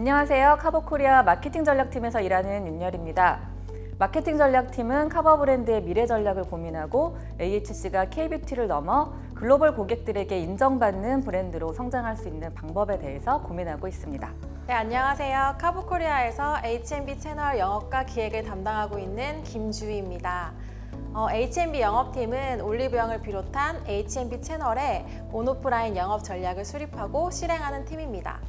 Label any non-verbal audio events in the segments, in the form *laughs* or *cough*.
안녕하세요. 카보코리아 마케팅 전략팀에서 일하는 윤열입니다. 마케팅 전략팀은 카버 브랜드의 미래 전략을 고민하고 AHC가 K뷰티를 넘어 글로벌 고객들에게 인정받는 브랜드로 성장할 수 있는 방법에 대해서 고민하고 있습니다. 네, 안녕하세요. 카보코리아에서 H&B 채널 영업과 기획을 담당하고 있는 김주희입니다. 어, H&B 영업팀은 올리브영을 비롯한 H&B 채널의 온오프라인 영업 전략을 수립하고 실행하는 팀입니다.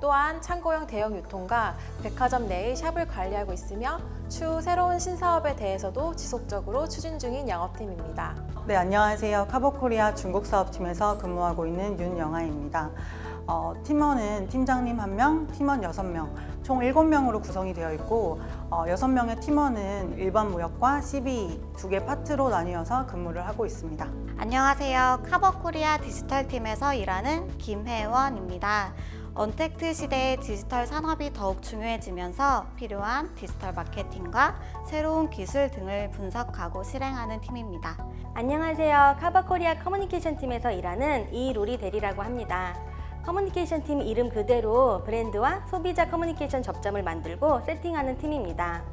또한 창고형 대형 유통과 백화점 내의 샵을 관리하고 있으며 추후 새로운 신사업에 대해서도 지속적으로 추진 중인 영업팀입니다. 네, 안녕하세요. 카보코리아 중국 사업팀에서 근무하고 있는 윤영아입니다. 어, 팀원은 팀장님 1명, 팀원 6명, 총 7명으로 구성이 되어 있고 어, 6명의 팀원은 일반 무역과 CBE 두 개 파트로 나뉘어서 근무를 하고 있습니다. 안녕하세요. 카버코리아 디지털 팀에서 일하는 김혜원입니다. 언택트 시대의 디지털 산업이 더욱 중요해지면서 필요한 디지털 마케팅과 새로운 기술 등을 분석하고 실행하는 팀입니다. 안녕하세요. 카바코리아 커뮤니케이션 팀에서 일하는 이로리 대리라고 합니다. 커뮤니케이션 팀 이름 그대로 브랜드와 소비자 커뮤니케이션 접점을 만들고 세팅하는 팀입니다.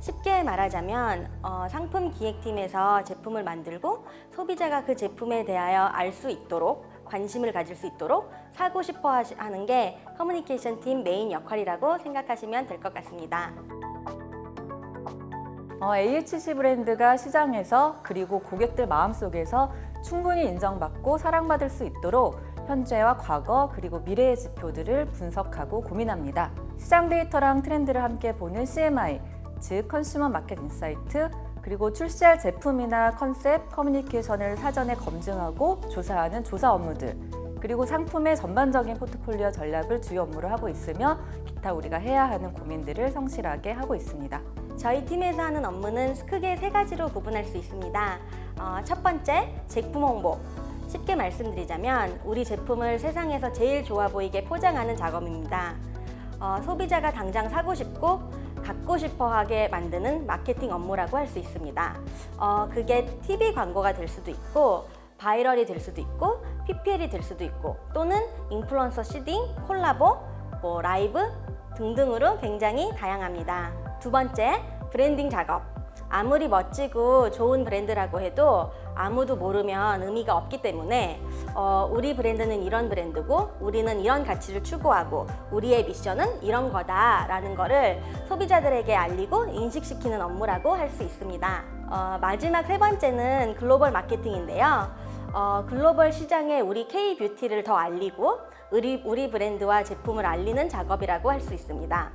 쉽게 말하자면 어, 상품 기획팀에서 제품을 만들고 소비자가 그 제품에 대하여 알 수 있도록 관심을 가질 수 있도록 사고 싶어 하는 게 커뮤니케이션 팀 메인 역할이라고 생각하시면 될 것 같습니다. 어, AHC 브랜드가 시장에서 그리고 고객들 마음속에서 충분히 인정받고 사랑받을 수 있도록 현재와 과거 그리고 미래의 지표들을 분석하고 고민합니다. 시장 데이터랑 트렌드를 함께 보는 CMI, 즉 컨슈머 마켓 인사이트, 그리고 출시할 제품이나 컨셉, 커뮤니케이션을 사전에 검증하고 조사하는 조사 업무들, 그리고 상품의 전반적인 포트폴리오 전략을 주요 업무로 하고 있으며 기타 우리가 해야 하는 고민들을 성실하게 하고 있습니다. 저희 팀에서 하는 업무는 크게 세 가지로 구분할 수 있습니다. 어, 첫 번째, 제품 홍보. 쉽게 말씀드리자면 우리 제품을 세상에서 제일 좋아 보이게 포장하는 작업입니다. 어, 소비자가 당장 사고 싶고 갖고 싶어 하게 만드는 마케팅 업무라고 할 수 있습니다. 어, 그게 TV 광고가 될 수도 있고 바이럴이 될 수도 있고 PPL이 될 수도 있고 또는 인플루언서 시딩, 콜라보, 뭐 라이브 등등으로 굉장히 다양합니다. 두 번째, 브랜딩 작업. 아무리 멋지고 좋은 브랜드라고 해도 아무도 모르면 의미가 없기 때문에 어, 우리 브랜드는 이런 브랜드고 우리는 이런 가치를 추구하고 우리의 미션은 이런 거다라는 거를 소비자들에게 알리고 인식시키는 업무라고 할 수 있습니다. 어, 마지막 세 번째는 글로벌 마케팅인데요. 어, 글로벌 시장에 우리 K-뷰티를 더 알리고 우리, 우리 브랜드와 제품을 알리는 작업이라고 할 수 있습니다.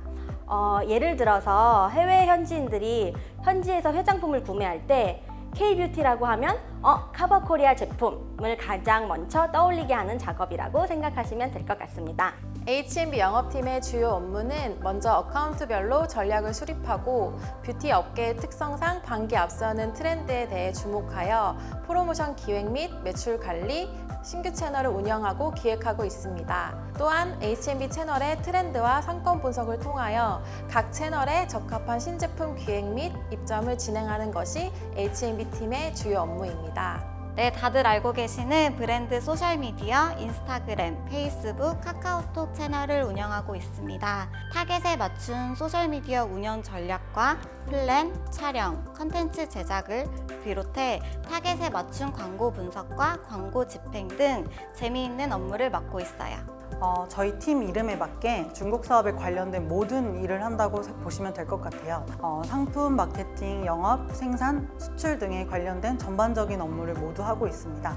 어, 예를 들어서 해외 현지인들이 현지에서 화장품을 구매할 때 K-뷰티라고 하면 어, 카버코리아 제품을 가장 먼저 떠올리게 하는 작업이라고 생각하시면 될 것 같습니다. H&B 영업팀의 주요 업무는 먼저 어카운트별로 전략을 수립하고 뷰티 업계의 특성상 반기 앞서는 트렌드에 대해 주목하여 프로모션 기획 및 매출 관리, 신규 채널을 운영하고 기획하고 있습니다. 또한 H&B 채널의 트렌드와 상권 분석을 통하여 각 채널에 적합한 신제품 기획 및 입점을 진행하는 것이 H&B 팀의 주요 업무입니다. 네, 다들 알고 계시는 브랜드 소셜미디어, 인스타그램, 페이스북, 카카오톡 채널을 운영하고 있습니다. 타겟에 맞춘 소셜미디어 운영 전략과 플랜, 촬영, 컨텐츠 제작을 비롯해 타겟에 맞춘 광고 분석과 광고 집행 등 재미있는 업무를 맡고 있어요. 어, 저희 팀 이름에 맞게 중국 사업에 관련된 모든 일을 한다고 세- 보시면 될 것 같아요. 어, 상품, 마케팅, 영업, 생산, 수출 등에 관련된 전반적인 업무를 모두 하고 있습니다.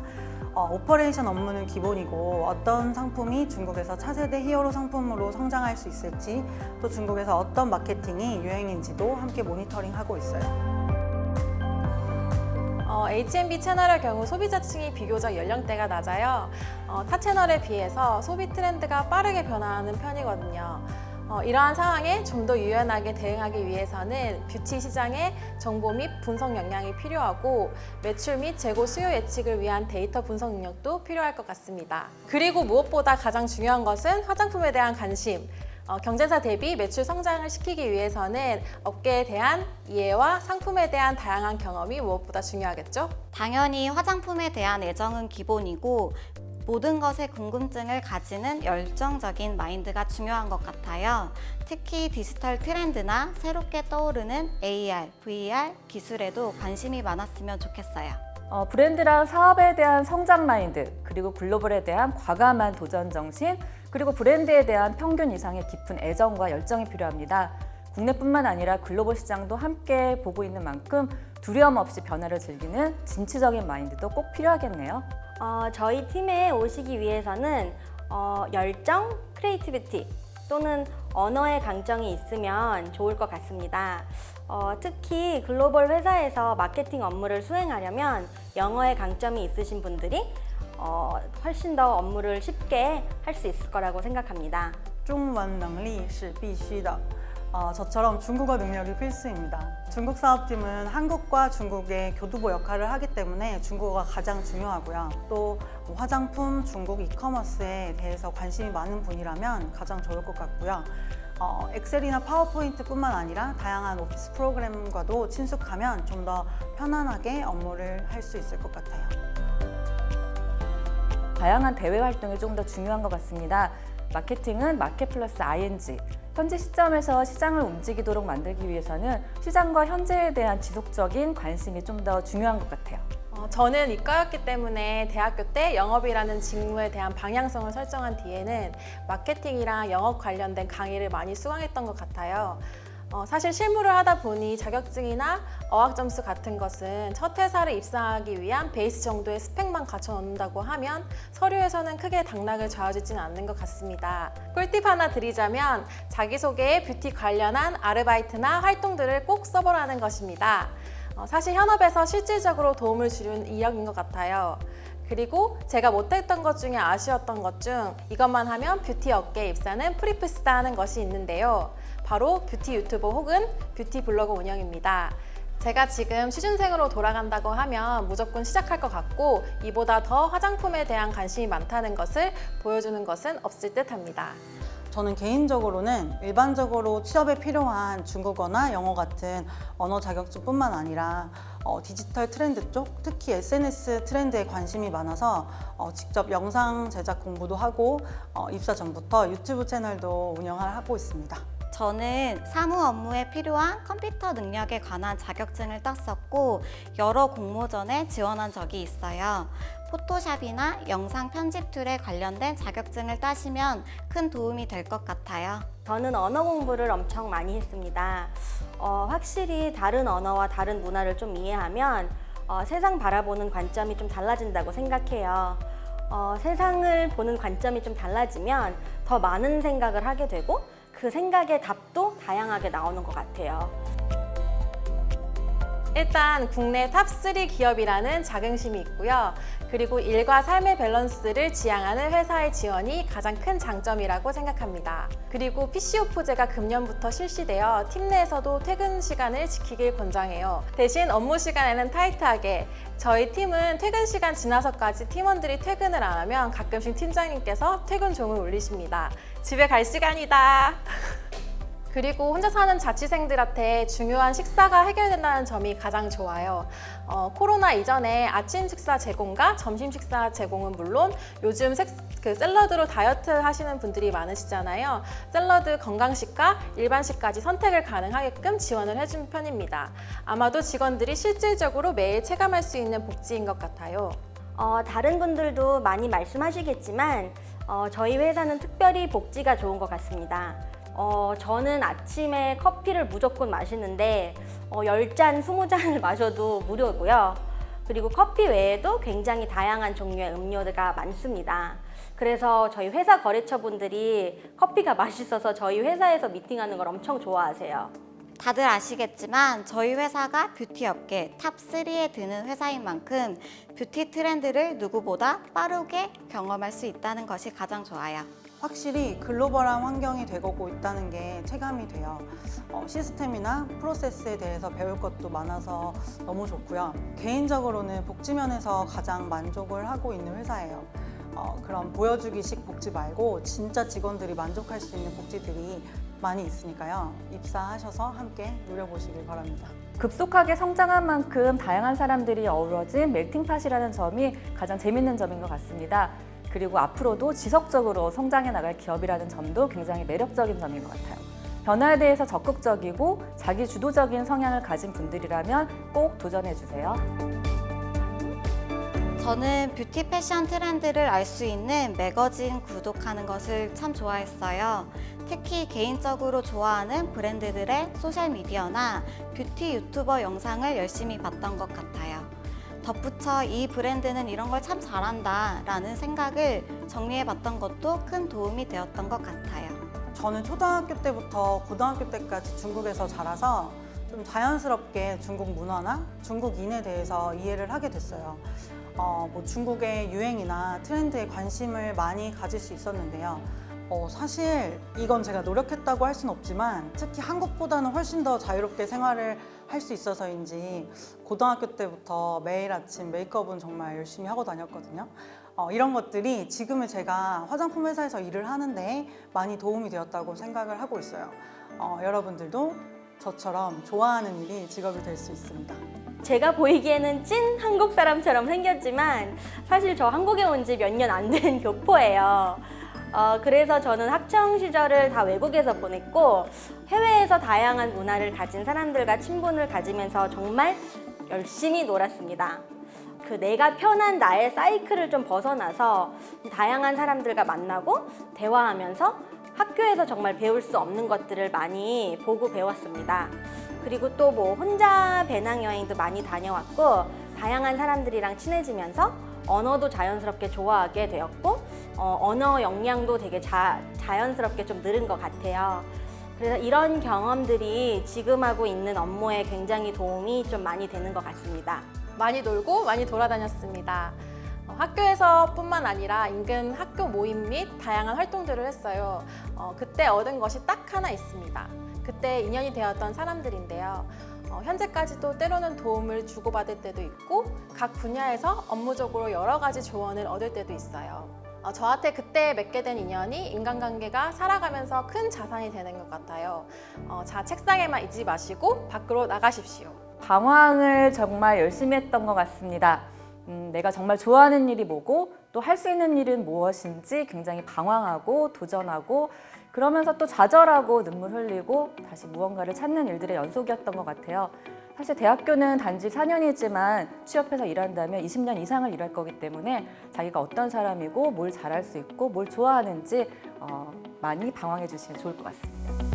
어, 오퍼레이션 업무는 기본이고 어떤 상품이 중국에서 차세대 히어로 상품으로 성장할 수 있을지 또 중국에서 어떤 마케팅이 유행인지도 함께 모니터링하고 있어요. 어, H&B 채널의 경우 소비자층이 비교적 연령대가 낮아요. 어, 타 채널에 비해서 소비 트렌드가 빠르게 변화하는 편이거든요. 어, 이러한 상황에 좀 더 유연하게 대응하기 위해서는 뷰티 시장의 정보 및 분석 역량이 필요하고 매출 및 재고 수요 예측을 위한 데이터 분석 능력도 필요할 것 같습니다. 그리고 무엇보다 가장 중요한 것은 화장품에 대한 관심. 어, 경쟁사 대비 매출 성장을 시키기 위해서는 업계에 대한 이해와 상품에 대한 다양한 경험이 무엇보다 중요하겠죠? 당연히 화장품에 대한 애정은 기본이고 모든 것에 궁금증을 가지는 열정적인 마인드가 중요한 것 같아요. 특히 디지털 트렌드나 새롭게 떠오르는 AR, VR 기술에도 관심이 많았으면 좋겠어요. 어, 브랜드랑 사업에 대한 성장 마인드, 그리고 글로벌에 대한 과감한 도전 정신, 그리고 브랜드에 대한 평균 이상의 깊은 애정과 열정이 필요합니다. 국내뿐만 아니라 글로벌 시장도 함께 보고 있는 만큼 두려움 없이 변화를 즐기는 진취적인 마인드도 꼭 필요하겠네요. 어, 저희 팀에 오시기 위해서는 어, 열정, 크리에이티비티 또는 언어의 강점이 있으면 좋을 것 같습니다. 어, 특히 글로벌 회사에서 마케팅 업무를 수행하려면 영어의 강점이 있으신 분들이 어, 훨씬 더 업무를 쉽게 할 수 있을 거라고 생각합니다. 中文能力是必须的. 어, 저처럼 중국어 능력이 필수입니다. 중국 사업팀은 한국과 중국의 교두보 역할을 하기 때문에 중국어가 가장 중요하고요. 또뭐 화장품, 중국 이커머스에 대해서 관심이 많은 분이라면 가장 좋을 것 같고요. 어, 엑셀이나 파워포인트뿐만 아니라 다양한 오피스 프로그램과도 친숙하면 좀 더 편안하게 업무를 할 수 있을 것 같아요. 다양한 대외 활동이 좀더 중요한 것 같습니다. 마케팅은 마켓 플러스 ING. 현재 시점에서 시장을 움직이도록 만들기 위해서는 시장과 현재에 대한 지속적인 관심이 좀 더 중요한 것 같아요. 어, 저는 이과였기 때문에 대학교 때 영업이라는 직무에 대한 방향성을 설정한 뒤에는 마케팅이랑 영업 관련된 강의를 많이 수강했던 것 같아요. 어, 사실 실무를 하다 보니 자격증이나 어학 점수 같은 것은 첫 회사를 입사하기 위한 베이스 정도의 스펙만 갖춰 놓는다고 하면 서류에서는 크게 당락을 좌우지지는 않는 것 같습니다. 꿀팁 하나 드리자면 자기소개에 뷰티 관련한 아르바이트나 활동들을 꼭 써보라는 것입니다. 어, 사실 현업에서 실질적으로 도움을 주는 이력인 것 같아요. 그리고 제가 못했던 것 중에 아쉬웠던 것 중 이것만 하면 뷰티 업계에 입사는 프리프스다 하는 것이 있는데요. 바로 뷰티 유튜버 혹은 뷰티 블로그 운영입니다. 제가 지금 취준생으로 돌아간다고 하면 무조건 시작할 것 같고 이보다 더 화장품에 대한 관심이 많다는 것을 보여주는 것은 없을 듯 합니다. 저는 개인적으로는 일반적으로 취업에 필요한 중국어나 영어 같은 언어 자격증뿐만 아니라 어, 디지털 트렌드 쪽, 특히 SNS 트렌드에 관심이 많아서 어, 직접 영상 제작 공부도 하고 어, 입사 전부터 유튜브 채널도 운영을 하고 있습니다. 저는 사무 업무에 필요한 컴퓨터 능력에 관한 자격증을 땄었고 여러 공모전에 지원한 적이 있어요. 포토샵이나 영상 편집 툴에 관련된 자격증을 따시면 큰 도움이 될 것 같아요. 저는 언어 공부를 엄청 많이 했습니다. 어, 확실히 다른 언어와 다른 문화를 좀 이해하면 어, 세상 바라보는 관점이 좀 달라진다고 생각해요. 어, 세상을 보는 관점이 좀 달라지면 더 많은 생각을 하게 되고 그 생각의 답도 다양하게 나오는 것 같아요. 일단 국내 탑3 기업이라는 자긍심이 있고요. 그리고 일과 삶의 밸런스를 지향하는 회사의 지원이 가장 큰 장점이라고 생각합니다. 그리고 PC오프제가 금년부터 실시되어 팀 내에서도 퇴근 시간을 지키길 권장해요. 대신 업무 시간에는 타이트하게 저희 팀은 퇴근 시간 지나서까지 팀원들이 퇴근을 안 하면 가끔씩 팀장님께서 퇴근 종을 울리십니다. 집에 갈 시간이다. *laughs* 그리고 혼자 사는 자취생들한테 중요한 식사가 해결된다는 점이 가장 좋아요. 어, 코로나 이전에 아침 식사 제공과 점심 식사 제공은 물론 요즘 색, 그 샐러드로 다이어트 하시는 분들이 많으시잖아요. 샐러드 건강식과 일반식까지 선택을 가능하게끔 지원을 해준 편입니다. 아마도 직원들이 실질적으로 매일 체감할 수 있는 복지인 것 같아요. 어, 다른 분들도 많이 말씀하시겠지만 어, 저희 회사는 특별히 복지가 좋은 것 같습니다. 어, 저는 아침에 커피를 무조건 마시는데 어, 10잔, 20잔을 *laughs* 마셔도 무료고요. 그리고 커피 외에도 굉장히 다양한 종류의 음료가 많습니다. 그래서 저희 회사 거래처 분들이 커피가 맛있어서 저희 회사에서 미팅하는 걸 엄청 좋아하세요. 다들 아시겠지만 저희 회사가 뷰티 업계 탑3에 드는 회사인 만큼 뷰티 트렌드를 누구보다 빠르게 경험할 수 있다는 것이 가장 좋아요. 확실히 글로벌한 환경이 되고 있다는 게 체감이 돼요. 어, 시스템이나 프로세스에 대해서 배울 것도 많아서 너무 좋고요. 개인적으로는 복지 면에서 가장 만족을 하고 있는 회사예요. 어, 그런 보여주기식 복지 말고 진짜 직원들이 만족할 수 있는 복지들이 많이 있으니까요. 입사하셔서 함께 누려보시길 바랍니다. 급속하게 성장한 만큼 다양한 사람들이 어우러진 멜팅팟이라는 점이 가장 재밌는 점인 것 같습니다. 그리고 앞으로도 지속적으로 성장해 나갈 기업이라는 점도 굉장히 매력적인 점인 것 같아요. 변화에 대해서 적극적이고 자기 주도적인 성향을 가진 분들이라면 꼭 도전해 주세요. 저는 뷰티 패션 트렌드를 알 수 있는 매거진 구독하는 것을 참 좋아했어요. 특히 개인적으로 좋아하는 브랜드들의 소셜미디어나 뷰티 유튜버 영상을 열심히 봤던 것 같아요. 덧붙여 이 브랜드는 이런 걸 참 잘한다 라는 생각을 정리해 봤던 것도 큰 도움이 되었던 것 같아요. 저는 초등학교 때부터 고등학교 때까지 중국에서 자라서 좀 자연스럽게 중국 문화나 중국인에 대해서 이해를 하게 됐어요. 어, 뭐 중국의 유행이나 트렌드에 관심을 많이 가질 수 있었는데요. 어, 사실 이건 제가 노력했다고 할 수는 없지만 특히 한국보다는 훨씬 더 자유롭게 생활을 할 수 있어서인지 고등학교 때부터 매일 아침 메이크업은 정말 열심히 하고 다녔거든요. 어, 이런 것들이 지금의 제가 화장품 회사에서 일을 하는데 많이 도움이 되었다고 생각을 하고 있어요. 어, 여러분들도 저처럼 좋아하는 일이 직업이 될 수 있습니다. 제가 보이기에는 찐 한국 사람처럼 생겼지만 사실 저 한국에 온 지 몇 년 안 된 *laughs* 교포예요. 어, 그래서 저는 학창 시절을 다 외국에서 보냈고 해외에서 다양한 문화를 가진 사람들과 친분을 가지면서 정말 열심히 놀았습니다. 그 내가 편한 나의 사이클을 좀 벗어나서 다양한 사람들과 만나고 대화하면서 학교에서 정말 배울 수 없는 것들을 많이 보고 배웠습니다. 그리고 또 뭐 혼자 배낭 여행도 많이 다녀왔고 다양한 사람들이랑 친해지면서 언어도 자연스럽게 좋아하게 되었고 어, 언어 역량도 되게 자, 자연스럽게 좀 늘은 것 같아요. 그래서 이런 경험들이 지금 하고 있는 업무에 굉장히 도움이 좀 많이 되는 것 같습니다. 많이 놀고 많이 돌아다녔습니다. 어, 학교에서뿐만 아니라 인근 학교 모임 및 다양한 활동들을 했어요. 어, 그때 얻은 것이 딱 하나 있습니다. 그때 인연이 되었던 사람들인데요. 어, 현재까지도 때로는 도움을 주고받을 때도 있고 각 분야에서 업무적으로 여러 가지 조언을 얻을 때도 있어요. 어, 저한테 그때 맺게 된 인연이 인간관계가 살아가면서 큰 자산이 되는 것 같아요. 어, 자, 책상에만 있지 마시고 밖으로 나가십시오. 방황을 정말 열심히 했던 것 같습니다. 음, 내가 정말 좋아하는 일이 뭐고 또 할 수 있는 일은 무엇인지 굉장히 방황하고 도전하고 그러면서 또 좌절하고 눈물 흘리고 다시 무언가를 찾는 일들의 연속이었던 것 같아요. 사실 대학교는 단지 4년이지만 취업해서 일한다면 20년 이상을 일할 거기 때문에 자기가 어떤 사람이고 뭘 잘할 수 있고 뭘 좋아하는지 어, 많이 방황해 주시면 좋을 것 같습니다.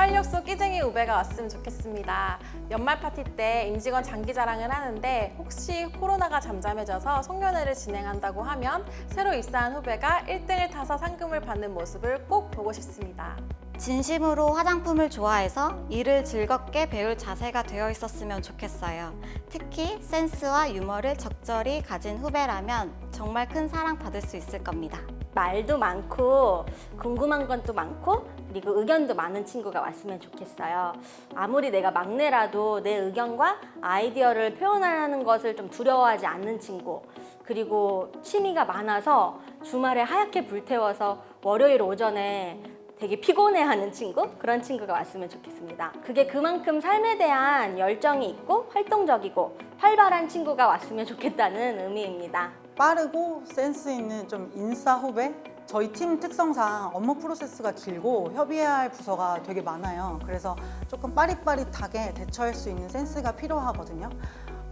활력소 끼쟁이 우배가 왔으면 좋겠습니다. 연말 파티 때 임직원 장기 자랑을 하는데 혹시 코로나가 잠잠해져서 송년회를 진행한다고 하면 새로 입사한 후배가 1등을 타서 상금을 받는 모습을 꼭 보고 싶습니다. 진심으로 화장품을 좋아해서 일을 즐겁게 배울 자세가 되어 있었으면 좋겠어요. 특히 센스와 유머를 적절히 가진 후배라면 정말 큰 사랑 받을 수 있을 겁니다. 말도 많고 궁금한 건 또 많고 그리고 의견도 많은 친구가 왔으면 좋겠어요. 아무리 내가 막내라도 내 의견과 아이디어를 표현하는 것을 좀 두려워하지 않는 친구. 그리고 취미가 많아서 주말에 하얗게 불태워서 월요일 오전에 되게 피곤해하는 친구 그런 친구가 왔으면 좋겠습니다. 그게 그만큼 삶에 대한 열정이 있고 활동적이고 활발한 친구가 왔으면 좋겠다는 의미입니다. 빠르고 센스 있는 좀 인싸 후배? 저희 팀 특성상 업무 프로세스가 길고 협의해야 할 부서가 되게 많아요. 그래서 조금 빠릿빠릿하게 대처할 수 있는 센스가 필요하거든요.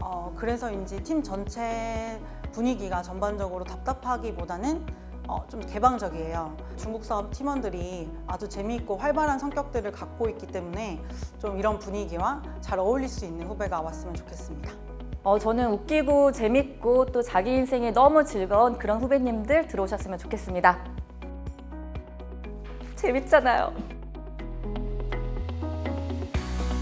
어, 그래서인지 팀 전체 분위기가 전반적으로 답답하기보다는 어, 좀 개방적이에요. 중국 사업 팀원들이 아주 재미있고 활발한 성격들을 갖고 있기 때문에 좀 이런 분위기와 잘 어울릴 수 있는 후배가 왔으면 좋겠습니다. 어, 저는 웃기고 재밌고 또 자기 인생이 너무 즐거운 그런 후배님들 들어오셨으면 좋겠습니다. 재밌잖아요.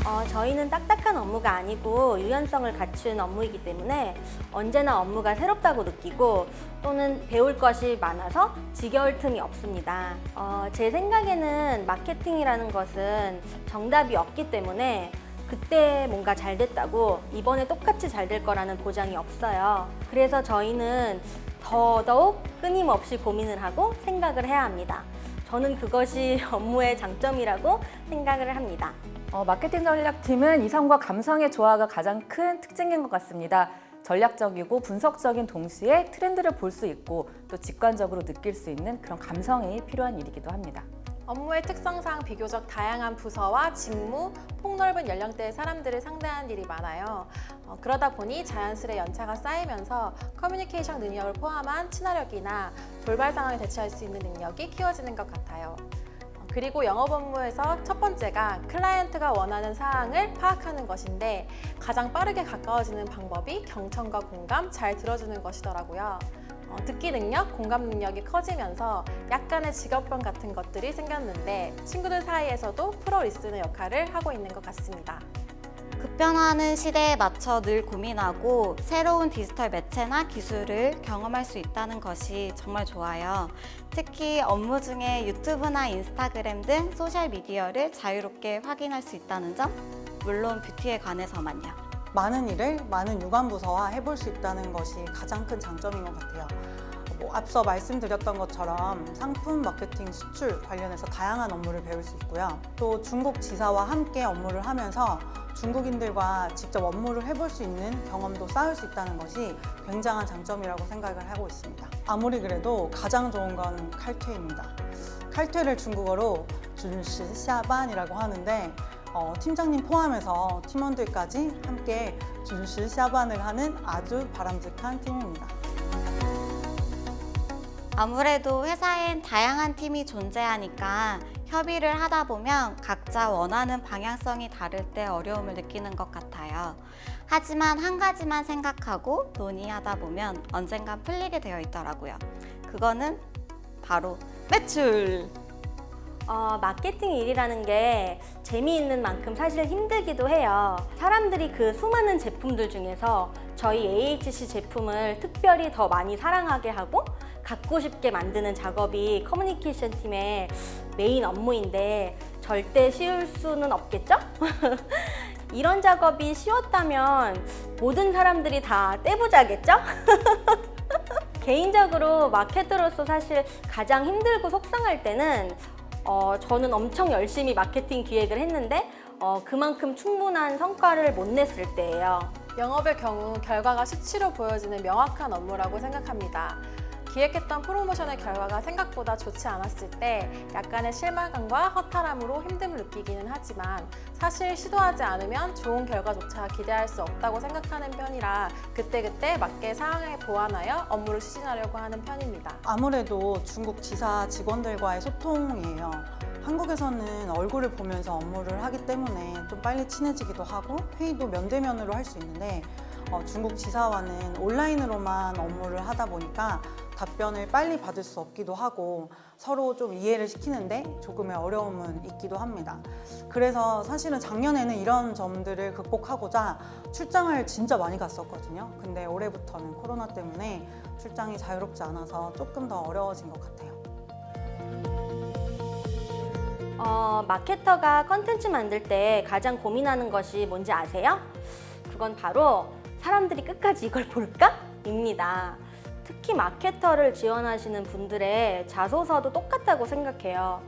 어, 저희는 딱딱한 업무가 아니고 유연성을 갖춘 업무이기 때문에 언제나 업무가 새롭다고 느끼고 또는 배울 것이 많아서 지겨울 틈이 없습니다. 어, 제 생각에는 마케팅이라는 것은 정답이 없기 때문에 그때 뭔가 잘 됐다고 이번에 똑같이 잘 될 거라는 보장이 없어요. 그래서 저희는 더더욱 끊임없이 고민을 하고 생각을 해야 합니다. 저는 그것이 *laughs* 업무의 장점이라고 생각을 합니다. 어, 마케팅 전략팀은 이성과 감성의 조화가 가장 큰 특징인 것 같습니다. 전략적이고 분석적인 동시에 트렌드를 볼 수 있고 또 직관적으로 느낄 수 있는 그런 감성이 필요한 일이기도 합니다. 업무의 특성상 비교적 다양한 부서와 직무, 폭넓은 연령대의 사람들을 상대하는 일이 많아요. 어, 그러다 보니 자연스레 연차가 쌓이면서 커뮤니케이션 능력을 포함한 친화력이나 돌발 상황에 대처할 수 있는 능력이 키워지는 것 같아요. 어, 그리고 영업 업무에서 첫 번째가 클라이언트가 원하는 사항을 파악하는 것인데 가장 빠르게 가까워지는 방법이 경청과 공감, 잘 들어주는 것이더라고요. 어, 듣기 능력, 공감 능력이 커지면서 약간의 직업병 같은 것들이 생겼는데 친구들 사이에서도 프로 리스너 역할을 하고 있는 것 같습니다. 급변하는 시대에 맞춰 늘 고민하고 새로운 디지털 매체나 기술을 경험할 수 있다는 것이 정말 좋아요. 특히 업무 중에 유튜브나 인스타그램 등 소셜 미디어를 자유롭게 확인할 수 있다는 점, 물론 뷰티에 관해서만요. 많은 일을 많은 유관부서와 해볼 수 있다는 것이 가장 큰 장점인 것 같아요. 뭐 앞서 말씀드렸던 것처럼 상품 마케팅 수출 관련해서 다양한 업무를 배울 수 있고요. 또 중국 지사와 함께 업무를 하면서 중국인들과 직접 업무를 해볼 수 있는 경험도 쌓을 수 있다는 것이 굉장한 장점이라고 생각을 하고 있습니다. 아무리 그래도 가장 좋은 건 칼퇴입니다. 칼퇴를 중국어로 준시 샤반이라고 하는데 어, 팀장님 포함해서 팀원들까지 함께 준시 샤반을 하는 아주 바람직한 팀입니다. 아무래도 회사엔 다양한 팀이 존재하니까 협의를 하다 보면 각자 원하는 방향성이 다를 때 어려움을 느끼는 것 같아요. 하지만 한 가지만 생각하고 논의하다 보면 언젠간 풀리게 되어 있더라고요. 그거는 바로 매출! 어, 마케팅 일이라는 게 재미있는 만큼 사실 힘들기도 해요. 사람들이 그 수많은 제품들 중에서 저희 AHC 제품을 특별히 더 많이 사랑하게 하고 갖고 싶게 만드는 작업이 커뮤니케이션 팀의 메인 업무인데 절대 쉬울 수는 없겠죠? *laughs* 이런 작업이 쉬웠다면 모든 사람들이 다 떼부자겠죠? *laughs* 개인적으로 마케터로서 사실 가장 힘들고 속상할 때는 어, 저는 엄청 열심히 마케팅 기획을 했는데 어, 그만큼 충분한 성과를 못 냈을 때예요. 영업의 경우 결과가 수치로 보여지는 명확한 업무라고 생각합니다. 기획했던 프로모션의 결과가 생각보다 좋지 않았을 때 약간의 실망감과 허탈함으로 힘듦을 느끼기는 하지만 사실 시도하지 않으면 좋은 결과조차 기대할 수 없다고 생각하는 편이라 그때그때 맞게 상황에 보완하여 업무를 추진하려고 하는 편입니다. 아무래도 중국 지사 직원들과의 소통이에요. 한국에서는 얼굴을 보면서 업무를 하기 때문에 좀 빨리 친해지기도 하고 회의도 면대면으로 할 수 있는데 어, 중국 지사와는 온라인으로만 업무를 하다 보니까 답변을 빨리 받을 수 없기도 하고 서로 좀 이해를 시키는데 조금의 어려움은 있기도 합니다. 그래서 사실은 작년에는 이런 점들을 극복하고자 출장을 진짜 많이 갔었거든요. 근데 올해부터는 코로나 때문에 출장이 자유롭지 않아서 조금 더 어려워진 것 같아요. 어, 마케터가 컨텐츠 만들 때 가장 고민하는 것이 뭔지 아세요? 그건 바로 사람들이 끝까지 이걸 *laughs* 볼까? 입니다. 특히 마케터를 지원하시는 분들의 자소서도 똑같다고 생각해요.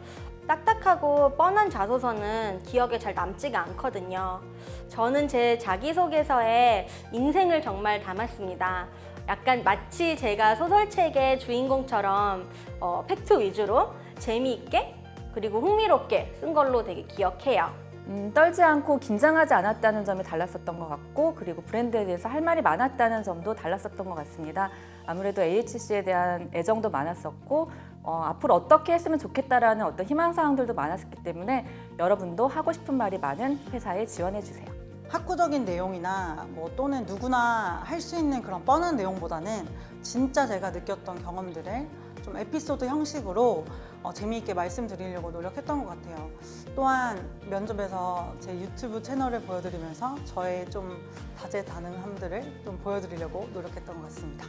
딱딱하고 뻔한 자소서는 기억에 잘 남지가 않거든요. 저는 제 자기소개서에 인생을 정말 담았습니다. 약간 마치 제가 소설책의 주인공처럼 어, 팩트 위주로 재미있게 그리고 흥미롭게 쓴 걸로 되게 기억해요. 음, 떨지 않고 긴장하지 않았다는 점이 달랐었던 것 같고 그리고 브랜드에 대해서 할 말이 많았다는 점도 달랐었던 것 같습니다. 아무래도 AHC에 대한 애정도 많았었고 어, 앞으로 어떻게 했으면 좋겠다라는 어떤 희망사항들도 많았기 때문에 여러분도 하고 싶은 말이 많은 회사에 지원해 주세요. 학구적인 내용이나 뭐 또는 누구나 할 수 있는 그런 뻔한 내용보다는 진짜 제가 느꼈던 경험들을 좀 에피소드 형식으로 어, 재미있게 말씀드리려고 노력했던 것 같아요. 또한 면접에서 제 유튜브 채널을 보여드리면서 저의 좀 다재다능함들을 좀 보여드리려고 노력했던 것 같습니다.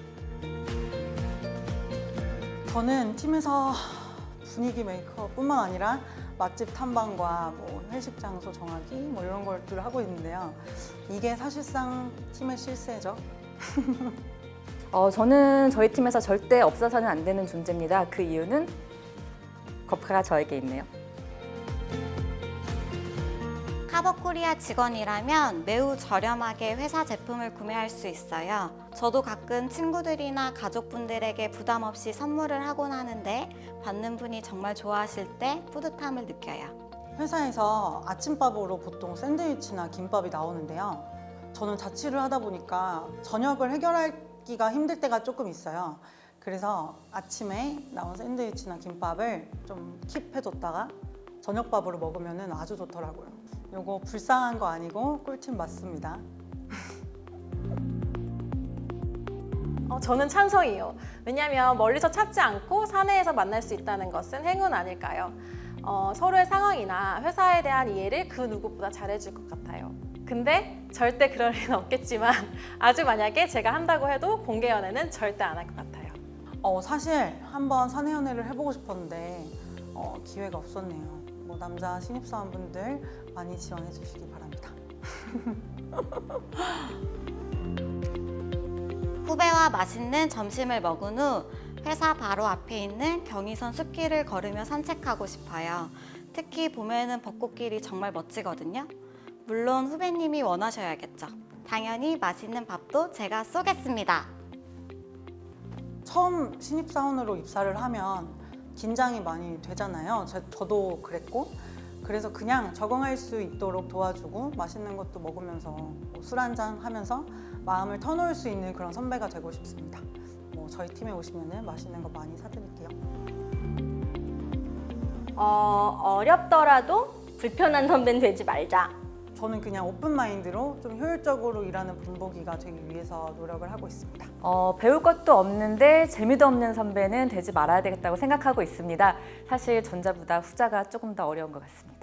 저는 팀에서 분위기 메이커뿐만 아니라 맛집 탐방과 뭐 회식 장소 정하기 뭐 이런 것들을 하고 있는데요. 이게 사실상 팀의 실세죠. *laughs* 어, 저는 저희 팀에서 절대 없어서는 안 되는 존재입니다. 그 이유는 거파가 저에게 있네요. 카버코리아 직원이라면 매우 저렴하게 회사 제품을 구매할 수 있어요. 저도 가끔 친구들이나 가족분들에게 부담 없이 선물을 하곤 하는데 받는 분이 정말 좋아하실 때 뿌듯함을 느껴요. 회사에서 아침밥으로 보통 샌드위치나 김밥이 나오는데요. 저는 자취를 하다 보니까 저녁을 해결하기가 힘들 때가 조금 있어요. 그래서 아침에 나온 샌드위치나 김밥을 좀 킵해뒀다가 저녁밥으로 먹으면 아주 좋더라고요. 요거 불쌍한 거 아니고 꿀팁 맞습니다. 어, 저는 찬성이요. 왜냐하면 멀리서 찾지 않고 사내에서 만날 수 있다는 것은 행운 아닐까요? 어, 서로의 상황이나 회사에 대한 이해를 그 누구보다 잘해줄 것 같아요. 근데 절대 그럴 일은 없겠지만 *laughs* 아주 만약에 제가 한다고 해도 공개 연애는 절대 안 할 것 같아요. 어, 사실 한번 사내 연애를 해보고 싶었는데 어, 기회가 없었네요. 뭐 남자 신입사원분들 많이 지원해 주시기 바랍니다. *laughs* 후배와 맛있는 점심을 먹은 후 회사 바로 앞에 있는 경의선 숲길을 걸으며 산책하고 싶어요. 특히 봄에는 벚꽃길이 정말 멋지거든요. 물론 후배님이 원하셔야겠죠. 당연히 맛있는 밥도 제가 쏘겠습니다. 처음 신입사원으로 입사를 하면 긴장이 많이 되잖아요. 저, 저도 그랬고. 그래서 그냥 적응할 수 있도록 도와주고 맛있는 것도 먹으면서 뭐 술 한 잔 하면서 마음을 터놓을 수 있는 그런 선배가 되고 싶습니다. 뭐 저희 팀에 오시면 맛있는 거 많이 사드릴게요. 어, 어렵더라도 불편한 선배는 되지 말자. 저는 그냥 오픈 마인드로 좀 효율적으로 일하는 분보기가 되기 위해서 노력을 하고 있습니다. 어, 배울 것도 없는데 재미도 없는 선배는 되지 말아야 되겠다고 생각하고 있습니다. 사실 전자보다 후자가 조금 더 어려운 것 같습니다.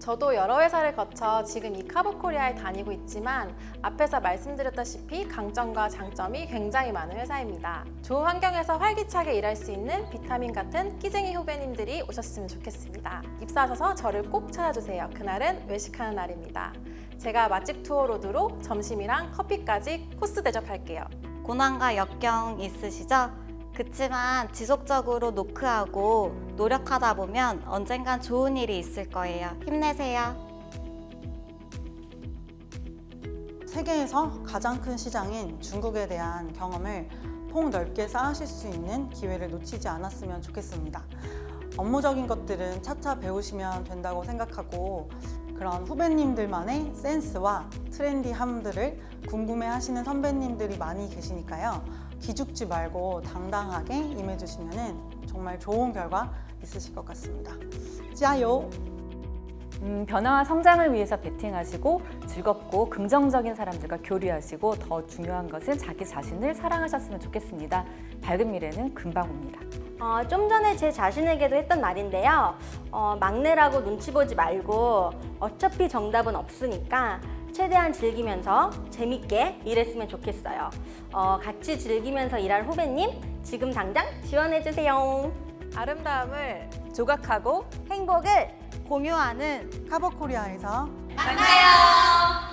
저도 여러 회사를 거쳐 지금 이 카보코리아에 다니고 있지만 앞에서 말씀드렸다시피 강점과 장점이 굉장히 많은 회사입니다. 좋은 환경에서 활기차게 일할 수 있는 비타민 같은 끼쟁이 후배님들이 오셨으면 좋겠습니다. 입사하셔서 저를 꼭 찾아주세요. 그날은 외식하는 날입니다. 제가 맛집 투어 로드로 점심이랑 커피까지 코스 대접할게요. 고난과 역경 있으시죠? 그치만 지속적으로 노크하고 노력하다 보면 언젠간 좋은 일이 있을 거예요. 힘내세요. 세계에서 가장 큰 시장인 중국에 대한 경험을 폭넓게 쌓으실 수 있는 기회를 놓치지 않았으면 좋겠습니다. 업무적인 것들은 차차 배우시면 된다고 생각하고 그런 후배님들만의 센스와 트렌디함들을 궁금해 하시는 선배님들이 많이 계시니까요. 기죽지 말고 당당하게 임해주시면 정말 좋은 결과 있으실 것 같습니다. 짜요! 음, 변화와 성장을 위해서 베팅하시고 즐겁고 긍정적인 사람들과 교류하시고 더 중요한 것은 자기 자신을 사랑하셨으면 좋겠습니다. 밝은 미래는 금방 옵니다. 어, 좀 전에 제 자신에게도 했던 말인데요. 어, 막내라고 눈치 보지 말고 어차피 정답은 없으니까 최대한 즐기면서 재밌게 일했으면 좋겠어요. 어, 같이 즐기면서 일할 후배님 지금 당장 지원해주세요. 아름다움을 조각하고 행복을 공유하는 카버코리아에서 만나요.